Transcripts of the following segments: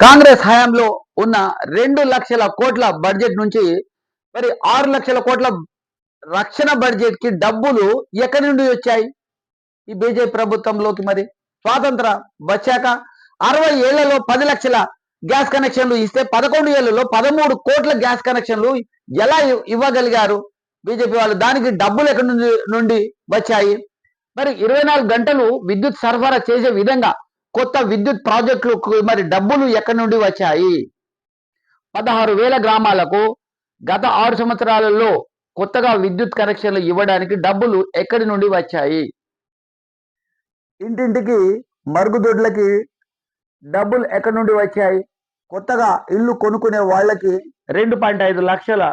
కాంగ్రెస్ హయాంలో ఉన్న రెండు లక్షల కోట్ల బడ్జెట్ నుంచి మరి ఆరు లక్షల కోట్ల రక్షణ బడ్జెట్కి డబ్బులు ఎక్కడి నుండి వచ్చాయి? ఈ బీజేపీ ప్రభుత్వంలోకి మరి స్వాతంత్ర వచ్చాక అరవై ఏళ్ళలో పది లక్షల గ్యాస్ కనెక్షన్లు ఇస్తే పదకొండు ఏళ్ళలో పదమూడు కోట్ల గ్యాస్ కనెక్షన్లు ఎలా ఇవ్- ఇవ్వగలిగారు? బీజేపీ వాళ్ళు దానికి డబ్బులు ఎక్కడి నుండి నుండి వచ్చాయి? మరి ఇరవై నాలుగు గంటలు విద్యుత్ సరఫరా చేసే విధంగా కొత్త విద్యుత్ ప్రాజెక్టులకు మరి డబ్బులు ఎక్కడి నుండి వచ్చాయి? పదహారు వేల గ్రామాలకు గత ఆరు సంవత్సరాలలో కొత్తగా విద్యుత్ కనెక్షన్లు ఇవ్వడానికి డబ్బులు ఎక్కడి నుండి వచ్చాయి? ఇంటింటికి మరుగుదొడ్లకి డబ్బులు ఎక్కడి నుండి వచ్చాయి? కొత్తగా ఇల్లు కొనుక్కునే వాళ్ళకి రెండు పాయింట్ ఐదు లక్షల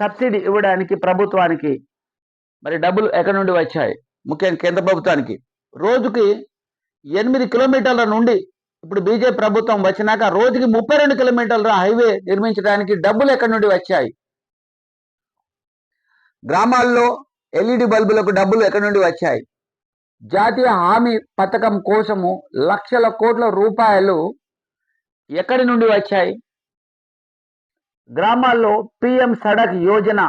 సబ్సిడీ ఇవ్వడానికి ప్రభుత్వానికి మరి డబ్బులు ఎక్కడి నుండి వచ్చాయి? ముఖ్యంగా కేంద్ర ప్రభుత్వానికి. రోజుకి ఎనిమిది కిలోమీటర్ల నుండి ఇప్పుడు బీజేపీ ప్రభుత్వం వచ్చినాక రోజుకి ముప్పై రెండు కిలోమీటర్ల హైవే నిర్మించడానికి డబ్బులు ఎక్కడి నుండి వచ్చాయి? గ్రామాల్లో ఎల్ఈడి బల్బులకు డబ్బులు ఎక్కడి నుండి వచ్చాయి? జాతీయ హామీ పథకం కోసము లక్షల కోట్ల రూపాయలు ఎక్కడి నుండి వచ్చాయి? గ్రామాల్లో పిఎం సడక్ యోజన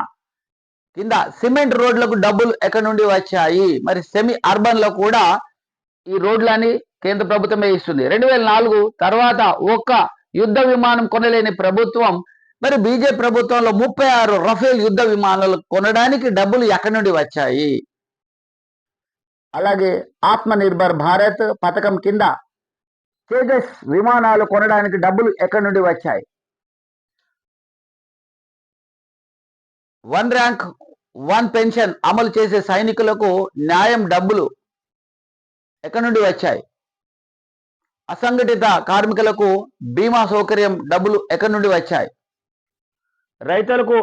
కింద సిమెంట్ రోడ్లకు డబ్బులు ఎక్కడి నుండి వచ్చాయి? మరి సెమీ అర్బన్లో కూడా ఈ రోడ్లని కేంద్ర ప్రభుత్వమే ఇస్తుంది. రెండు వేల నాలుగు తర్వాత ఒక్క యుద్ధ విమానం కొనలేని ప్రభుత్వం మరి బీజేపీ ప్రభుత్వంలో ముప్పై ఆరు రఫేల్ యుద్ధ విమానాలు కొనడానికి డబ్బులు ఎక్కడి నుండి వచ్చాయి? అలాగే ఆత్మ నిర్భర్ భారత్ పథకం కింద తేజస్ విమానాలు కొనడానికి డబ్బులు ఎక్కడి నుండి వచ్చాయి? వన్ ర్యాంక్ వన్ పెన్షన్ అమలు చేసే సైనికులకు న్యాయం డబ్బులు ఎక్కడి నుండి వచ్చాయి? అసంఘటిత కార్మికులకు బీమా సౌకర్యం డబ్బులు ఎక్కడి నుండి వచ్చాయి? రైతులకు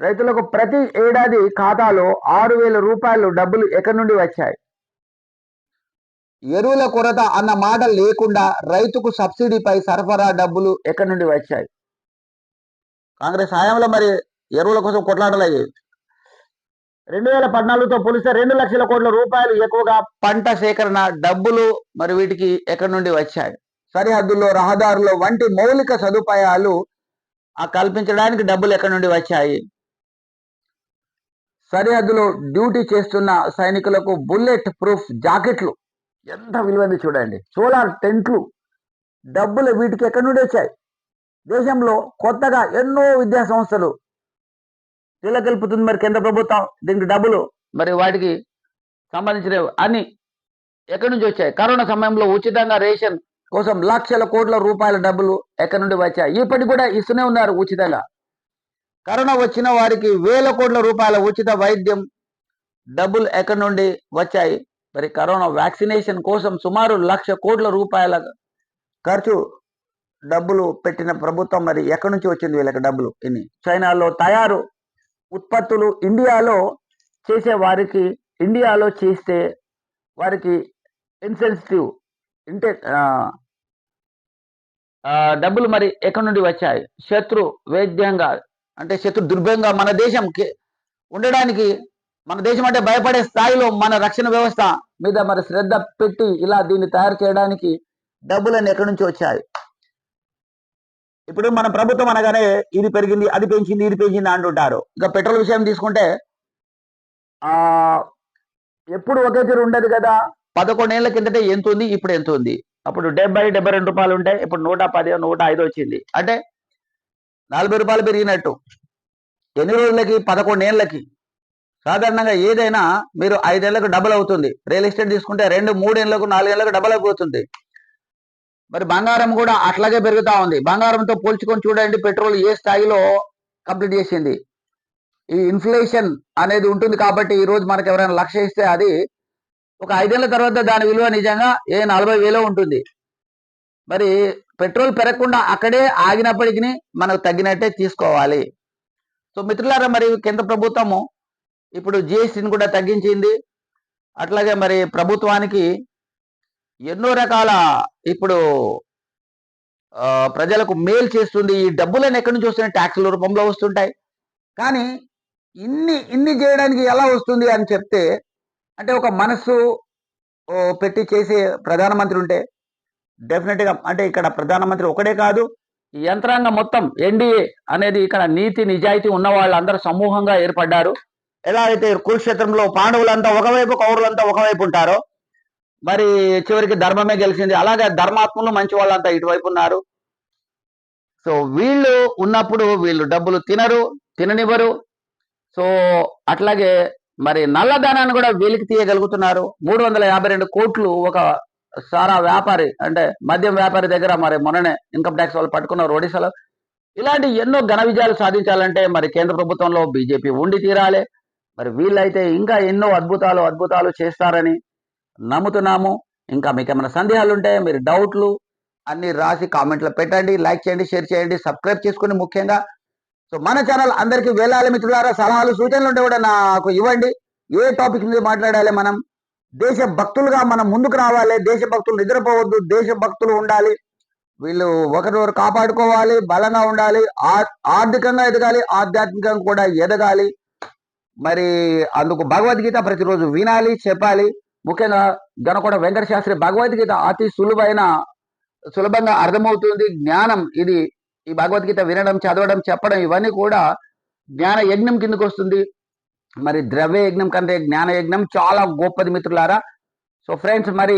రైతులకు ప్రతి ఏడాది ఖాతాలో ఆరు వేల రూపాయలు డబ్బులు ఎక్కడి నుండి వచ్చాయి? ఎరువుల కొరత అన్న మాట లేకుండా రైతుకు సబ్సిడీపై సరఫరా డబ్బులు ఎక్కడి నుండి వచ్చాయి? కాంగ్రెస్ హయాంలో మరి ఎరువుల కోసం కొట్లాటలు అయ్యాయి. రెండు వేల పద్నాలుగుతో పోలిస్తే రెండు లక్షల కోట్ల రూపాయలు ఎక్కువగా పంట సేకరణ డబ్బులు మరి వీటికి ఎక్కడి నుండి వచ్చాయి? సరిహద్దుల్లో రహదారులు వంటి మౌలిక సదుపాయాలు ఆ కల్పించడానికి డబ్బులు ఎక్కడి నుండి వచ్చాయి? సరిహద్దులో డ్యూటీ చేస్తున్న సైనికులకు బుల్లెట్ ప్రూఫ్ జాకెట్లు. ఎంత విలువైంది చూడండి. సోలార్ టెంట్లు. డబ్బులు వీటికి ఎక్కడి నుండి వచ్చాయి? దేశంలో కొత్తగా ఎన్నో విద్యా సంస్థలు తిలకెల్పుతుంది మరి కేంద్ర ప్రభుత్వం? దీనికి డబ్బులు. మరి వాటికి సంబంధించిన అన్ని ఎక్కడి నుంచి వచ్చాయి? కరోనా సమయంలో ఉచితంగా రేషన్ కోసం లక్షల కోట్ల రూపాయల డబ్బులు ఎక్కడి నుండి వచ్చాయి? ఇప్పటికి కూడా ఇస్తూనే ఉన్నారు ఉచితంగా. కరోనా వచ్చిన వారికి వేల కోట్ల రూపాయల ఉచిత వైద్యం డబ్బులు ఎక్కడి నుండి వచ్చాయి? మరి కరోనా వ్యాక్సినేషన్ కోసం సుమారు లక్ష కోట్ల రూపాయల ఖర్చు డబ్బులు పెట్టిన ప్రభుత్వం మరి ఎక్కడి నుంచి వచ్చింది వీళ్ళకి డబ్బులు? ఇన్ని. చైనాలో తయారు ఉత్పత్తులు ఇండియాలో చేసే వారికి ఇండియాలో చేస్తే వారికి ఇన్సెన్సిటివ్ ఇంటే డబ్బులు మరి ఎక్కడి నుండి వచ్చాయి? శత్రు వేద్యంగా అంటే శత్రు దుర్భంగా మన దేశం ఉండడానికి మన దేశం అంటే భయపడే స్థాయిలో మన రక్షణ వ్యవస్థ మీద మరి శ్రద్ధ పెట్టి ఇలా దీన్ని తయారు చేయడానికి డబ్బులన్నీ ఎక్కడి నుంచి వచ్చాయి? ఇప్పుడు మన ప్రభుత్వం అనగానే ఇది పెరిగింది అది పెంచింది ఇది పెంచింది అంటుంటారు. ఇక పెట్రోల్ విషయం తీసుకుంటే ఆ ఎప్పుడు ఒకే తీరు ఉండదు కదా. పదకొండేళ్ళ కిందటే ఎంత ఉంది ఇప్పుడు ఎంత ఉంది? అప్పుడు డెబ్బై డెబ్బై రెండు రూపాయలు ఉంటాయి ఇప్పుడు నూట పది నూట ఐదు వచ్చింది. అంటే నలభై రూపాయలు పెరిగినట్టు. ఎన్ని రోజులకి? పదకొండేళ్ళకి. సాధారణంగా ఏదైనా మీరు ఐదేళ్ళకు డబుల్ అవుతుంది. రియల్ ఎస్టేట్ తీసుకుంటే రెండు మూడేళ్ళకు నాలుగేళ్ళకు డబుల్ అయిపోతుంది. మరి బంగారం కూడా అట్లాగే పెరుగుతూ ఉంది. బంగారంతో పోల్చుకొని చూడండి పెట్రోల్ ఏ స్థాయిలో కంప్లీట్ చేసింది. ఈ ఇన్ఫ్లేషన్ అనేది ఉంటుంది కాబట్టి ఈ రోజు మనకు ఎవరైనా లక్ష్య ఇస్తే అది ఒక ఐదేళ్ళ తర్వాత దాని విలువ నిజంగా ఏ నలభై వేలో ఉంటుంది. మరి పెట్రోల్ పెరగకుండా అక్కడే ఆగినప్పటికీ మనకు తగ్గినట్టే తీసుకోవాలి. సో మిత్రులారా మరి కేంద్ర ప్రభుత్వము ఇప్పుడు జిఎస్టీని కూడా తగ్గించింది. అట్లాగే మరి ప్రభుత్వానికి ఎన్నో రకాల ఇప్పుడు ప్రజలకు మేలు చేస్తుంది. ఈ డబ్బులను ఎక్కడి నుంచి వస్తున్నాయి? ట్యాక్సుల రూపంలో వస్తుంటాయి. కానీ ఇన్ని ఇన్ని చేయడానికి ఎలా వస్తుంది అని చెప్తే అంటే ఒక మనస్సు పెట్టి చేసే ప్రధానమంత్రి ఉంటే డెఫినెట్గా అంటే ఇక్కడ ప్రధానమంత్రి ఒకడే కాదు. ఈ యంత్రాంగం మొత్తం ఎన్డీఏ అనేది ఇక్కడ నీతి నిజాయితీ ఉన్న వాళ్ళందరూ సమూహంగా ఏర్పడ్డారు. ఎలా అయితే కురుక్షేత్రంలో పాండవులంతా ఒకవైపు కౌరులంతా ఒకవైపు ఉంటారో మరి చివరికి ధర్మమే గెలిచింది. అలాగే ధర్మాత్ములు మంచి వాళ్ళంతా ఇటువైపు ఉన్నారు. సో వీళ్ళు ఉన్నప్పుడు వీళ్ళు డబ్బులు తినరు తిననివ్వరు. సో అట్లాగే మరి నల్లధనాన్ని కూడా వీలికి తీయగలుగుతున్నారు. మూడు వందల యాభై రెండు కోట్లు ఒక సారా వ్యాపారి అంటే మద్యం వ్యాపారి దగ్గర మరి మొన్ననే ఇన్కమ్ ట్యాక్స్ వాళ్ళు పట్టుకున్నారు ఒడిశాలో. ఇలాంటి ఎన్నో ఘన విజయాలు సాధించాలంటే మరి కేంద్ర ప్రభుత్వంలో బీజేపీ ఉండి తీరాలి. మరి వీళ్ళైతే ఇంకా ఎన్నో అద్భుతాలు అద్భుతాలు చేస్తారని నమ్ముతున్నాము. ఇంకా మీకు ఏమైనా సందేహాలు ఉంటే మీరు డౌట్లు అన్ని రాసి కామెంట్లో పెట్టండి లైక్ చేయండి షేర్ చేయండి సబ్స్క్రైబ్ చేసుకుని ముఖ్యంగా. సో మన ఛానల్ అందరికీ వెళ్ళాలి మిత్రులారా సలహాలు సూచనలు ఉంటే కూడా నాకు ఇవ్వండి. ఏ టాపిక్ మీద మాట్లాడాలి మనం? దేశ భక్తులుగా మనం ముందుకు రావాలి దేశ భక్తులు నిద్రపోవద్దు దేశ భక్తులు ఉండాలి. వీళ్ళు ఒకరినొకరు కాపాడుకోవాలి బలంగా ఉండాలి ఆర్థికంగా ఎదగాలి ఆధ్యాత్మికంగా కూడా ఎదగాలి. మరి అందుకు భగవద్గీత ప్రతిరోజు వినాలి చెప్పాలి. ముఖ్యంగా గనకొండ వెంకట శాస్త్రి భగవద్గీత అతి సులువైన సులభంగా అర్థమవుతుంది. జ్ఞానం ఇది. ఈ భగవద్గీత వినడం చదవడం చెప్పడం ఇవన్నీ కూడా జ్ఞాన యజ్ఞం కిందకు వస్తుంది. మరి ద్రవ్య యజ్ఞం కంటే జ్ఞాన యజ్ఞం చాలా గొప్పది మిత్రులారా. సో ఫ్రెండ్స్ మరి